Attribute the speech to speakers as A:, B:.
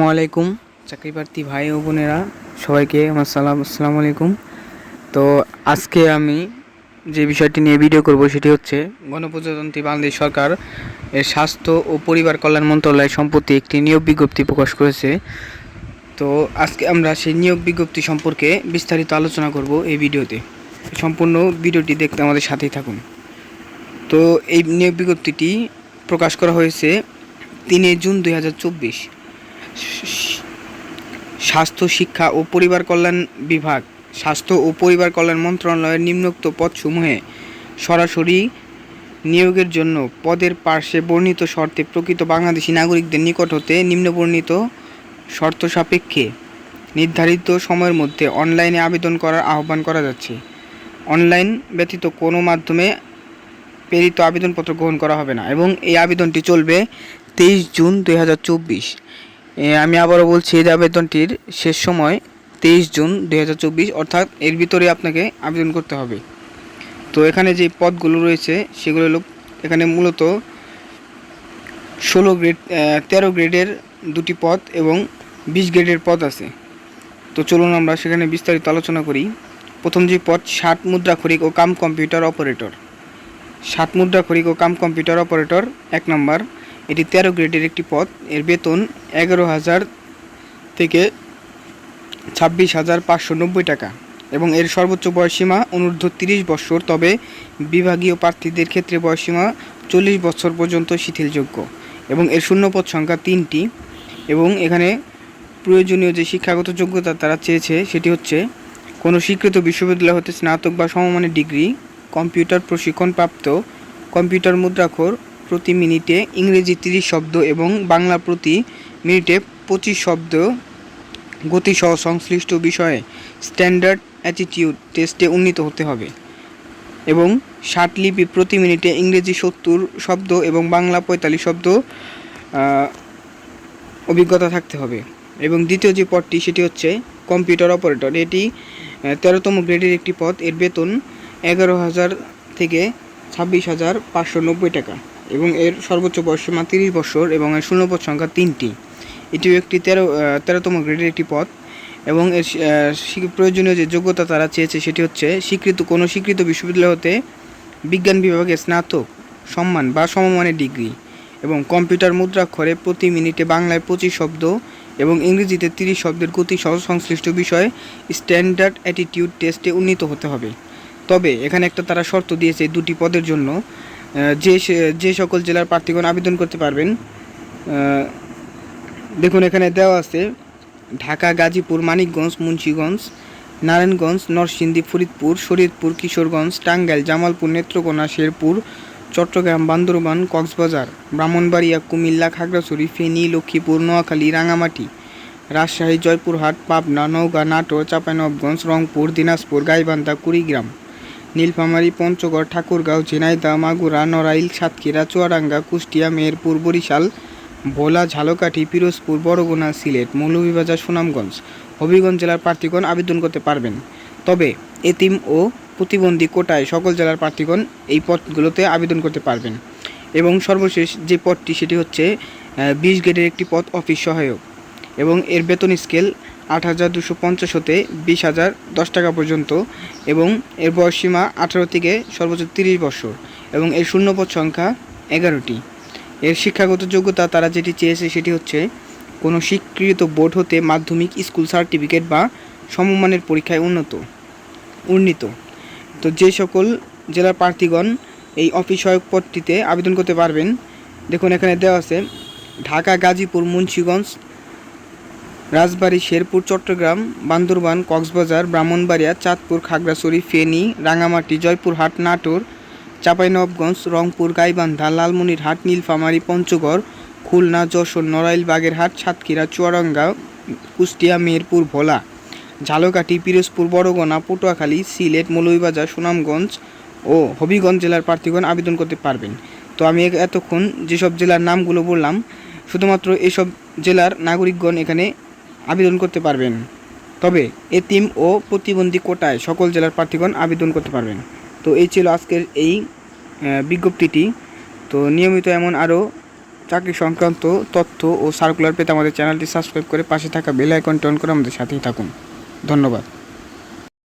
A: আসসালামু আলাইকুম। চাকরি প্রার্থী ভাই ও বোনেরা, সবাইকে আমার সালাম, আসসালামু আলাইকুম। তো আজকে আমি যে বিষয়টি নিয়ে ভিডিও করব সেটি হচ্ছে গণপ্রজাতন্ত্রী বাংলাদেশ সরকার এর স্বাস্থ্য ও পরিবার কল্যাণ মন্ত্রণালয় সম্প্রতি একটি নিয়োগ বিজ্ঞপ্তি প্রকাশ করেছে। তো আজকে আমরা সেই নিয়োগ বিজ্ঞপ্তি সম্পর্কে বিস্তারিত আলোচনা করব এই ভিডিওতে। সম্পূর্ণ ভিডিওটি দেখতে আমাদের সাথেই থাকুন। তো এই নিয়োগ বিজ্ঞপ্তিটি প্রকাশ করা হয়েছে তিনে জুন দুই হাজার চব্বিশ। স্বাস্থ্য, শিক্ষা ও পরিবার কল্যাণ বিভাগ, স্বাস্থ্য ও পরিবার কল্যাণ মন্ত্রণালয়ের নিম্নোক্ত পদসমূহে সরাসরি নিয়োগের জন্য পদের পার্শ্বে বর্ণিত শর্তে প্রকৃত বাংলাদেশি নাগরিকদের নিকট হতে নিম্নবর্ণিত শর্ত সাপেক্ষে নির্ধারিত সময়ের মধ্যে অনলাইনে আবেদন করার আহ্বান করা যাচ্ছে। অনলাইন ব্যতীত কোনো মাধ্যমে প্রেরিত আবেদনপত্র গ্রহণ করা হবে না এবং এই আবেদনটি চলবে তেইশ জুন দুই হাজার চব্বিশ। আমি আবারও বলছি, এই আবেদনটির শেষ সময় তেইশ জুন দুই হাজার চব্বিশ, অর্থাৎ এর ভিতরে আপনাকে আবেদন করতে হবে। তো এখানে যে পদগুলো রয়েছে, সেগুলো এখানে মূলত ষোলো গ্রেড তেরো গ্রেডের দুটি পদ এবং বিশ গ্রেডের পদ আছে। তো চলুন আমরা সেখানে বিস্তারিত আলোচনা করি। প্রথম যে পদ ষাট মুদ্রাক্ষরিক ও কাম কম্পিউটার অপারেটর। সাত মুদ্রা খরিক ও কাম কম্পিউটার অপারেটর, এক নম্বর। এটি তেরো গ্রেডের একটি পদ এর বেতন এগারো হাজার থেকে ছাব্বিশ হাজার পাঁচশো নব্বই টাকা এবং এর সর্বোচ্চ বয়সীমা অনূর্ধ্ব তিরিশ বছর, তবে বিভাগীয় প্রার্থীদের ক্ষেত্রে বয়সীমা চল্লিশ বছর পর্যন্ত শিথিলযোগ্য এবং এর শূন্যপদ সংখ্যা তিনটি এবং এখানে প্রয়োজনীয় যে শিক্ষাগত যোগ্যতা তারা চেয়েছে সেটি হচ্ছে কোনো স্বীকৃত বিশ্ববিদ্যালয় হতে স্নাতক বা সমমানের ডিগ্রি, কম্পিউটার প্রশিক্ষণপ্রাপ্ত, কম্পিউটার মুদ্রাক্ষর প্রতি মিনিটে ইংরেজি তিরিশ শব্দ এবং বাংলা প্রতি মিনিটে পঁচিশ শব্দ গতিসহ সংশ্লিষ্ট বিষয়ে স্ট্যান্ডার্ড অ্যাটিটিউড টেস্টে উন্নীত হতে হবে এবং ষাট লিপি প্রতি মিনিটে ইংরেজি সত্তর শব্দ এবং বাংলা পঁয়তাল্লিশ শব্দ অভিজ্ঞতা থাকতে হবে। এবং দ্বিতীয় যে পদটি, সেটি হচ্ছে কম্পিউটার অপারেটর। এটি তেরোতম গ্রেডের একটি পদ। এর বেতন এগারো হাজার থেকে ছাব্বিশ হাজার পাঁচশো নব্বই টাকা। এবং এর সর্বোচ্চ বয়সীমা তিরিশ বছর এবং এর শূন্যপদ সংখ্যা তিনটি। এটিও একটি তেরো তেরোতম গ্রেডের একটি পদ। এবং এর প্রয়োজনীয় যে যোগ্যতা তারা চেয়েছে সেটি হচ্ছে স্বীকৃত, কোনো স্বীকৃত বিশ্ববিদ্যালয় হতে বিজ্ঞান বিভাগে স্নাতক, সম্মান বা সমমানের ডিগ্রি এবং কম্পিউটার মুদ্রাক্ষরে প্রতি মিনিটে বাংলায় পঁচিশ শব্দ এবং ইংরেজিতে তিরিশ শব্দের গতি সহ সংশ্লিষ্ট বিষয়ে স্ট্যান্ডার্ড অ্যাটিটিউড টেস্টে উন্নীত হতে হবে। তবে এখানে একটা তারা শর্ত দিয়েছে দুটি পদের জন্য। যে যে সকল জেলার প্রার্থীগণ আবেদন করতে পারবেন দেখুন এখানে দেওয়া আছে, ঢাকা, গাজীপুর, মানিকগঞ্জ, মুন্সীগঞ্জ, নারায়ণগঞ্জ, নরসিংদী, ফরিদপুর শরীয়তপুর কিশোরগঞ্জ, টাঙ্গাইল, জামালপুর, নেত্রকোনা, শেরপুর, চট্টগ্রাম, বান্দরবান, কক্সবাজার, ব্রাহ্মণবাড়িয়া, কুমিল্লা, খাগড়াছড়ি, ফেনী, লক্ষ্মীপুর, নোয়াখালী, রাঙামাটি, রাজশাহী, জয়পুরহাট, পাবনা, নওগাঁ, নাটোর, চাঁপাইনবাবগঞ্জ, রংপুর, দিনাজপুর, গাইবান্ধা, কুড়িগ্রাম। নীলফামারী, পঞ্চগড়, ঠাকুরগাঁও, ঝিনাইদহ, মাগুরা, নড়াইল, সাতক্ষীরা, চুয়াডাঙ্গা, কুষ্টিয়া মেহেরপুর বরিশাল, ভোলা, ঝালকাঠি, পিরোজপুর, বরগুনা, সিলেট, মৌলভীবাজার, সুনামগঞ্জ। হবিগঞ্জ জেলার প্রার্থীগণ আবেদন করতে পারবেন। তবে এতিম ও প্রতিবন্ধী কোটায় সকল জেলার প্রার্থীগণ এই পদগুলোতে আবেদন করতে পারবেন। এবং সর্বশেষ যে পদটি, সেটি হচ্ছে বিশ গ্রেডের একটি পদ অফিস সহায়ক। এবং এর বেতন স্কেল আট হাজার দুশো পঞ্চাশ হতে বিশ হাজার দশ টাকা পর্যন্ত এবং এর বয়সসীমা আঠারো থেকে সর্বোচ্চ তিরিশ বছর এবং এর শূন্যপদ সংখ্যা এগারোটি। এর শিক্ষাগত যোগ্যতা তারা যেটি চেয়েছে সেটি হচ্ছে কোনো স্বীকৃত বোর্ড হতে মাধ্যমিক স্কুল সার্টিফিকেট বা সমমানের পরীক্ষায় উন্নত, উন্নীত। তো যে সকল জেলার প্রার্থীগণ এই অফিস সহায়ক পদটিতে আবেদন করতে পারবেন, দেখুন এখানে দেওয়া আছে ঢাকা, গাজীপুর, মুন্সীগঞ্জ রাজবাড়ী, শেরপুর, চট্টগ্রাম, বান্দরবান, কক্সবাজার, ব্রাহ্মণবাড়িয়া, চাঁদপুর, খাগড়াছড়ি, ফেনী রাঙামাটি জয়পুরহাট, নাটোর চাঁপাইনবগঞ্জ রংপুর, গাইবান্ধা, লালমনিরহাট, নীলফামারী, পঞ্চগড়, খুলনা, যশোর, নড়াইল, বাগেরহাট, সাতক্ষীরা, চুয়াডাঙ্গা, কুষ্টিয়া মেহেরপুর ভোলা, ঝালকাঠি, পিরোজপুর, বড়গোনা, পটুয়াখালী, সিলেট, মৌলভীবাজার, সুনামগঞ্জ ও হবিগঞ্জ জেলার প্রার্থীগণ আবেদন করতে পারবেন। তো আমি এতক্ষণ যেসব জেলার নামগুলো বললাম, শুধুমাত্র এসব জেলার নাগরিকগণ এখানে আবেদন করতে পারবেন। তবে এতিম ও প্রতিবন্ধী কোটায় সকল জেলার প্রার্থীগণ আবেদন করতে পারবেন। তো এই ছিল আজকের এই বিজ্ঞপ্তিটি। তো নিয়মিত এমন আরও চাকরি সংক্রান্ত তথ্য ও সার্কুলার পেতে আমাদের চ্যানেলটি সাবস্ক্রাইব করে পাশে থাকা বেল আইকনটি অন করে আমাদের সাথেই থাকুন। ধন্যবাদ।